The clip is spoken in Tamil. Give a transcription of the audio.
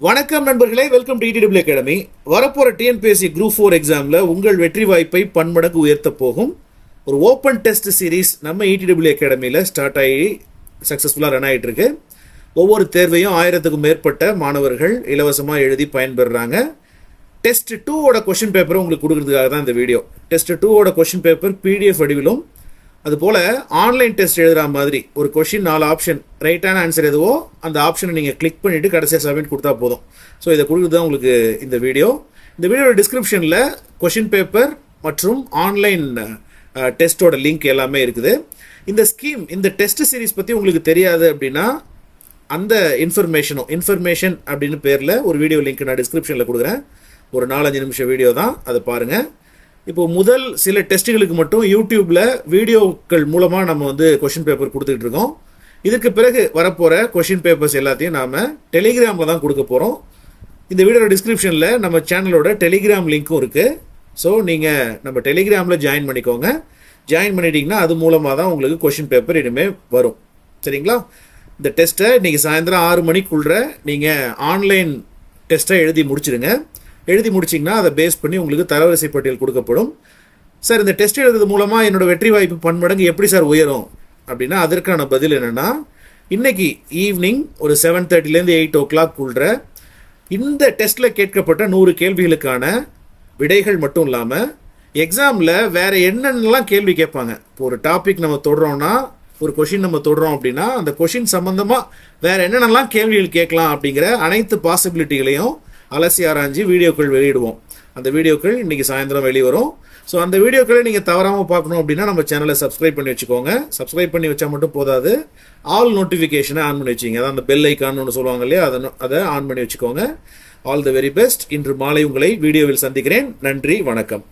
வணக்கம் நண்பர்களே வெல்கம் டு டிடபிள்யூ அகாடமி வரப்போகிற டிஎன்பிஎஸ்சி குரூப் ஃபோர் எக்ஸாமில் உங்கள் வெற்றி வாய்ப்பை பன்மடங்கு உயர்த்த போகும் ஒரு ஓப்பன் டெஸ்ட் சீரிஸ் நம்ம இடிடபிள்யூ அகாடமியில் ஸ்டார்ட் ஆகி சக்ஸஸ்ஃபுல்லாக ரன் ஆகிட்டு இருக்கு. ஒவ்வொரு தேர்வையும் ஆயிரத்துக்கும் மேற்பட்ட மாணவர்கள் இலவசமாக எழுதி பயன்பெறுறாங்க டெஸ்ட் டூவோட கொஷின் பேப்பரை உங்களுக்கு கொடுக்குறதுக்காக தான் இந்த வீடியோ டெஸ்ட் டூவோட கொஷின் பேப்பர் பிடிஎஃப் வடிவிலும் அதுபோல் ஆன்லைன் டெஸ்ட் எழுதுகிற மாதிரி ஒரு கொஷின் நாலு ஆப்ஷன் ரைட்டான ஆன்சர் எதுவோ அந்த ஆப்ஷனை நீங்கள் கிளிக் பண்ணிவிட்டு கடைசியாக சப்மிட் கொடுத்தா போதும். ஸோ இதை கொடுக்குறது தான் உங்களுக்கு இந்த வீடியோ இந்த வீடியோட டிஸ்கிரிப்ஷனில் கொஷின் பேப்பர் மற்றும் ஆன்லைன் டெஸ்ட்டோட லிங்க் எல்லாமே இருக்குது. இந்த ஸ்கீம் இந்த டெஸ்ட் சீரிஸ் பற்றி உங்களுக்கு தெரியாது அப்படின்னா அந்த இன்ஃபர்மேஷனும் இன்ஃபர்மேஷன் அப்படின்னு பேரில் ஒரு வீடியோ லிங்க் நான் டிஸ்கிரிப்ஷனில் கொடுக்குறேன். ஒரு நாலஞ்சு நிமிஷம் வீடியோ தான் அதை பாருங்கள் இப்போ முதல் சில டெஸ்ட்டுகளுக்கு மட்டும் யூடியூப்பில் வீடியோக்கள் மூலமாக நம்ம வந்து கொஷின் பேப்பர் கொடுத்துக்கிட்டு இருக்கோம். இதுக்கு பிறகு வரப்போகிற கொஷின் பேப்பர்ஸ் எல்லாத்தையும் நாம் டெலிகிராமில் தான் கொடுக்க போகிறோம் இந்த வீடியோட டிஸ்கிரிப்ஷனில் நம்ம சேனலோட டெலிகிராம் லிங்க்கும் இருக்குது ஸோ நீங்கள் நம்ம டெலிகிராமில் ஜாயின் பண்ணிக்கோங்க. ஜாயின் பண்ணிட்டீங்கன்னா அது மூலமாக தான் உங்களுக்கு கொஷின் பேப்பர் இனிமேல் வரும். சரிங்களா? இந்த டெஸ்ட்டை இன்றைக்கி சாயந்தரம் ஆறு மணிக்குள்ள நீங்கள் ஆன்லைன் டெஸ்ட்டை எழுதி முடிச்சிடுங்க எழுதி முடிச்சிங்கன்னா அதை பேஸ் பண்ணி உங்களுக்கு தரவரிசை பட்டியல் கொடுக்கப்படும். சார் இந்த டெஸ்ட் எழுதுறது மூலமாக என்னோடய வெற்றி வாய்ப்பு பன்மடங்கு எப்படி சார் உயரும்? அப்படின்னா அதற்கான பதில் என்னென்னா இன்னைக்கு ஈவினிங் ஒரு செவன் தேர்ட்டிலேருந்து எயிட் ஓ கிளாக் உள்ள இந்த டெஸ்ட்டில் கேட்கப்பட்ட நூறு கேள்விகளுக்கான விடைகள் மட்டும் இல்லாமல் எக்ஸாமில் வேற என்னென்னலாம் கேள்வி கேட்பாங்க? இப்போ ஒரு டாபிக் நம்ம தொடுறோம்னா ஒரு கொஷின் நம்ம தொடுறோம் அப்படின்னா அந்த கொஷின் சம்மந்தமாக வேறு என்னென்னலாம் கேள்விகள் கேட்கலாம் அப்படிங்கிற அனைத்து பாசிபிலிட்டிகளையும் அலசி ஆராய்ஞ்சு வீடியோக்கள் வெளியிடுவோம். அந்த வீடியோக்கள் இன்றைக்கி சாயந்தரம் வெளிவரும். ஸோ அந்த வீடியோக்களை நீங்கள் தவறாமல் பார்க்கணும் அப்படின்னா நம்ம சேனலை சப்ஸ்கிரைப் பண்ணி வச்சுக்கோங்க. சப்ஸ்கிரைப் பண்ணி வச்சா மட்டும் போதாது. ஆல் நோட்டிஃபிகேஷனை ஆன் பண்ணி வச்சுங்க அதான் அந்த பெல் ஐக்கான்னு ஒன்று சொல்லுவாங்க இல்லையா? அதை அதை ஆன் பண்ணி வச்சுக்கோங்க. ஆல் தி வெரி பெஸ்ட் இன்று மாலை உங்களை வீடியோவில் சந்திக்கிறேன். நன்றி வணக்கம்.